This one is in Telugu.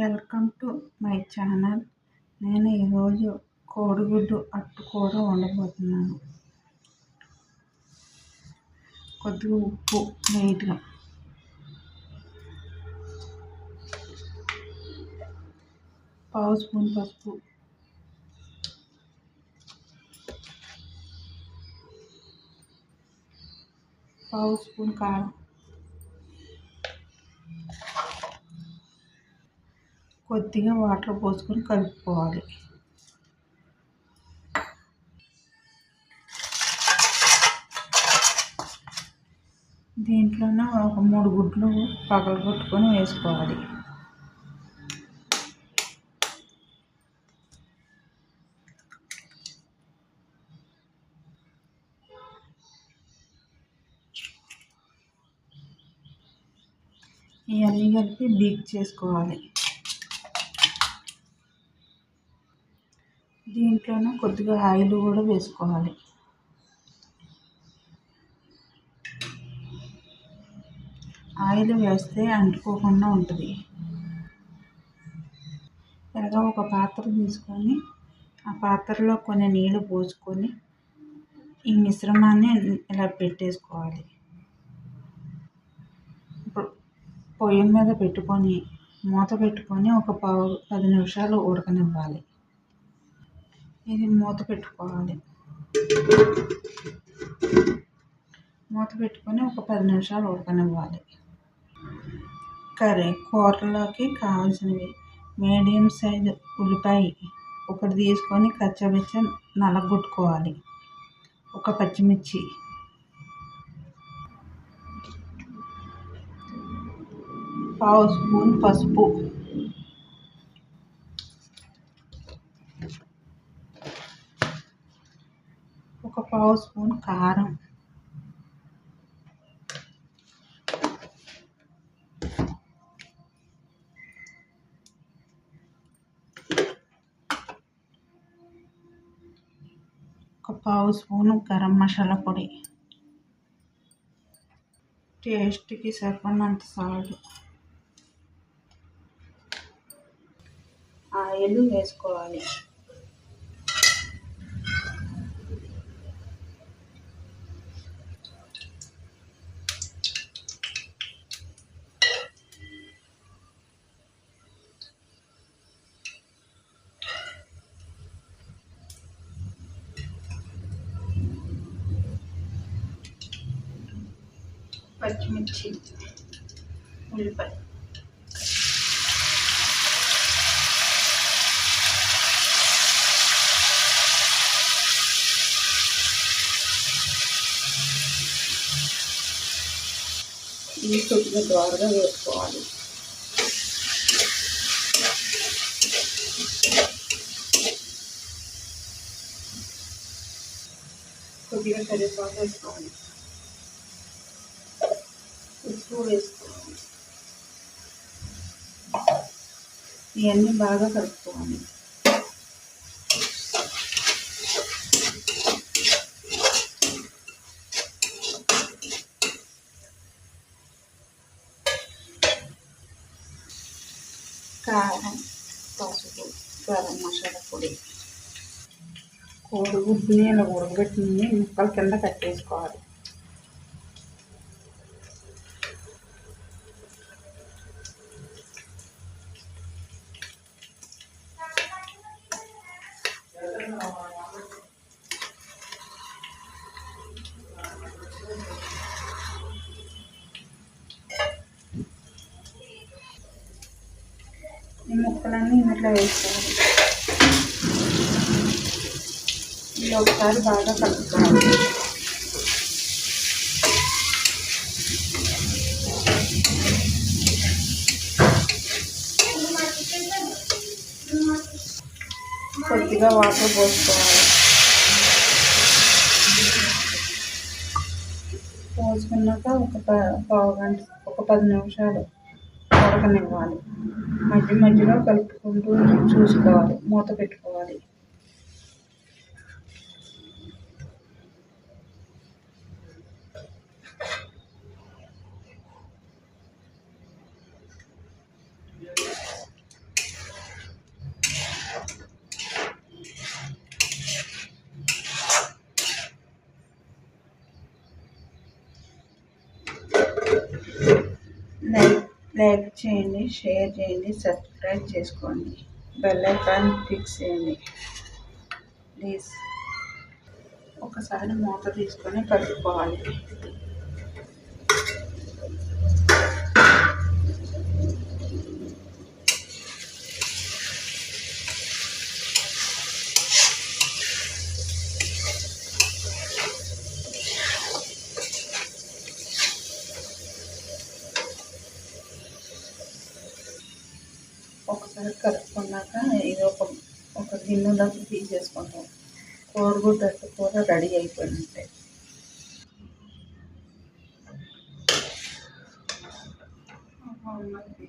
Welcome to my channel. నేను ఈరోజు కోడిగుడ్డు అట్టుకూర వండబోతున్నాను. కొద్దిగా ఉప్పు లైట్గా పావు స్పూన్ పసుపు. పావు స్పూన్ కారం. కొద్దిగా వాటర్ పోసుకొని కలుపుకోవాలి. దీంట్లోనే ఒక మూడు గుడ్లు పగలగొట్టుకొని వేసుకోవాలి. ఇవన్నీ కలిపి బీక్ చేసుకోవాలి. దీంట్లోనే కొద్దిగా ఆయిల్ కూడా వేసుకోవాలి. ఆయిల్ వేస్తే అంటుకోకుండా ఉంటుంది. ఇలాగా ఒక పాత్ర తీసుకొని ఆ పాత్రలో కొన్ని నీళ్ళు పోసుకొని ఈ మిశ్రమాన్ని ఇలా పెట్టేసుకోవాలి. ఇప్పుడు పొయ్యి మీద పెట్టుకొని మూత పెట్టుకొని ఒక పావు పది నిమిషాలు ఉడకనివ్వాలి. ఇది మూత పెట్టుకోవాలి. మూత పెట్టుకొని ఒక పది నిమిషాలు ఉడకనివ్వాలి. కర్రీ కూరలోకి కావాల్సినవి మీడియం సైజు ఉల్లిపాయ ఒకటి తీసుకొని కచ్చబిచ్చ నలగొట్టుకోవాలి. ఒక పచ్చిమిర్చి. పావు స్పూన్ పసుపు. ఒక పావు స్పూన్ కారం. ఒక పావు స్పూను గరం మసాలా పొడి. టేస్ట్కి సరిపడినంత సాల్ట్ ఆయిల్ వేసుకోవాలి. పచ్చిమిర్చి ఉల్లిపాయ ఈ కొద్దిగా ద్వారగా వేసుకోవాలి కొద్దిగా కరివేపాకు వేసుకోవాలి ఉప్పు వేసుకోవాలి. ఇవన్నీ బాగా కలుపుకోవాలి. కారం పసుపు గరం మసాలా పొడి. కోడిగుడ్డుని ఇలా ఉడకబెట్టింది ముక్కలు కింద కట్టేసుకోవాలి. ఈ ముక్కలన్నీ ఇంట్లో వేసుకోవాలి. ఇది ఒకసారి బాగా కలుపుకోవాలి. కొద్దిగా వాటర్ పోసుకోవాలి. పోసుకున్నాక ఒక పావు గంట ఒక పది నిమిషాలు ఉడకనివ్వాలి మధ్య మధ్యలో కలుపుకుంటూ చూసుకోవాలి మూత పెట్టుకోవాలి Thank you. లైక్ చేయండి షేర్ చేయండి సబ్స్క్రైబ్ చేసుకోండి. బెల్ ఐకాన్ ఫిక్స్ చేయండి. ప్లీజ్. ఒకసారి మూత తీసుకొని కలుపుకోవాలి ఒకసారి కలుపుకున్నాక ఇది ఒక ఒక గిన్నెలోకి తీసేసుకుంటాం. కోడిగుడ్డు కూర రెడీ అయిపోయినట్టే ఉన్నది.